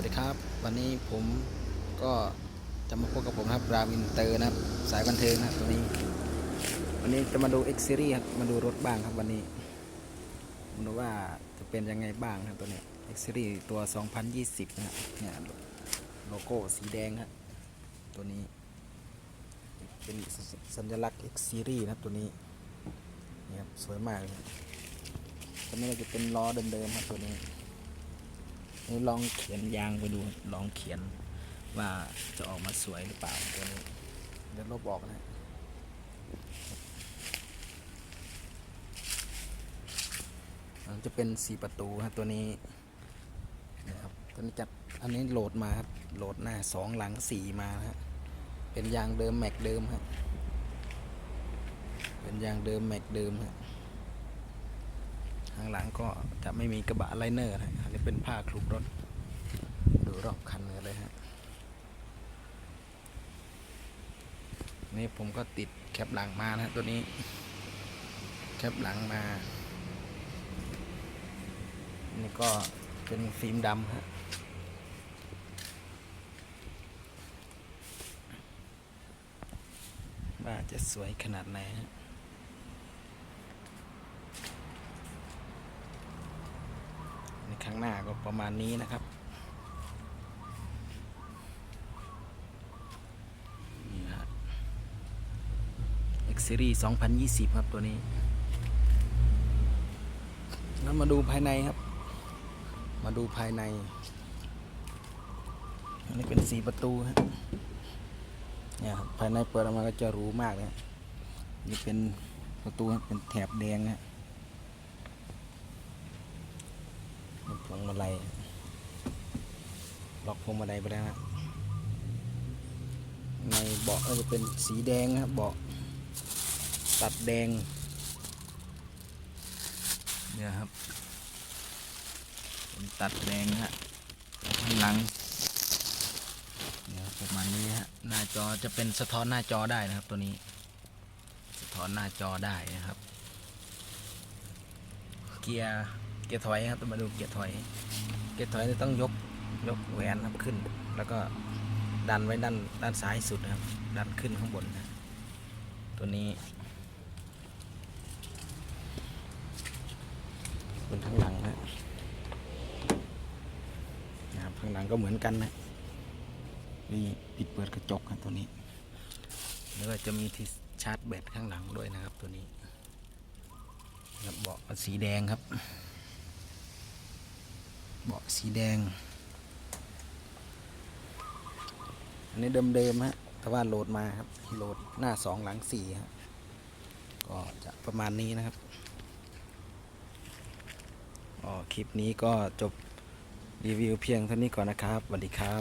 วัสดีครับ วันนี้ผมก็จะมาพบกับผมครับราวินเตอร์นะครับ สายบันเทิงนะครับตัวนี้ วันนี้จะมาดู X Series ครับมาดูรถบ้างครับวันนี้มาดูว่าจะเป็นยังไงบ้างครับตัวนี้ X Series ตัว 2020 นะครับเนี่ยโลโก้สีแดงครับตัวนี้ เป็นสัญลักษณ์ X Series นะครับตัวนี้นี่ครับสวยมากเลยครับตัวนี้จะเป็นล้อเดิมๆครับตัวนี้ ลองเขียนยางไปดู ลองเขียนว่าจะออกมาสวยหรือเปล่าตัวนี้เดี๋ยวลบออกนะมันจะเป็นสี่ประตูครับตัวนี้นะครับตัวนี้จัดอันนี้โหลดมาครับโหลดหน้าสองหลังสี่มาครับเป็นยางเดิมแม็กเดิมครับเป็นยางเดิมแม็กเดิมครับ ข้างหลังก็จะไม่มีกระบะไลเนอร์นะอันนี้เป็นผ้าคลุมรถ ดูรอบคันเลยฮะนี่ผมก็ติดแคปหลังมานะตัวนี้ แคปหลังมา นี่ก็เป็นฟิล์มดำฮะว่าจะสวยขนาดไหนฮะ ในข้าง หน้าก็ประมาณนี้นะครับนี่ฮะ X Series 2020 ครับตัวนี้ แล้วมาดูภายในครับ มาดูภายใน อันนี้เป็นสีประตูฮะเนี่ยครับภายในเปิดออกมาก็จะรู้มากเลยนี่เป็นประตูเป็นแถบแดงฮะ พ วงมาลัยล็อกพวงมาลัยไปแล้วนะในเบาะก็จะเป็นสีแดงครับเบาะตัดแดงเนี่ยครับเป็นตัดแดงฮะข้างหลังเนี่ยประมาณนี้ฮะหน้าจอจะเป็นสะท้อนหน้าจอได้นะครับตัวนี้ สะท้อนหน้าจอได้นะครับ เกียร์ เกียร์ถอยครับต้องมาดูเกียร์ถอย เกียร์ถอยต้องยกยกแหวนครับขึ้น แล้วก็ดันไว้ด้านด้านซ้ายสุดนะครับ ดันขึ้นข้างบนนะตัวนี้บนข้างหลังนะนะครับข้างหลังก็เหมือนกันนะนี่ปิดเปิดกระจกครับตัวนี้แล้วก็จะมีที่ชาร์จแบตข้างหลังด้วยนะครับตัวนี้ครับเบาะสีแดงครับ สีแดง อันนี้เดิมๆฮะ แต่ว่าโหลดมาครับ โหลดหน้าสองหลังสี่ฮะ ก็จะประมาณนี้นะครับอ๋อคลิปนี้ก็จบรีวิวเพียงเท่านี้ก่อนนะครับสวัสดีครับ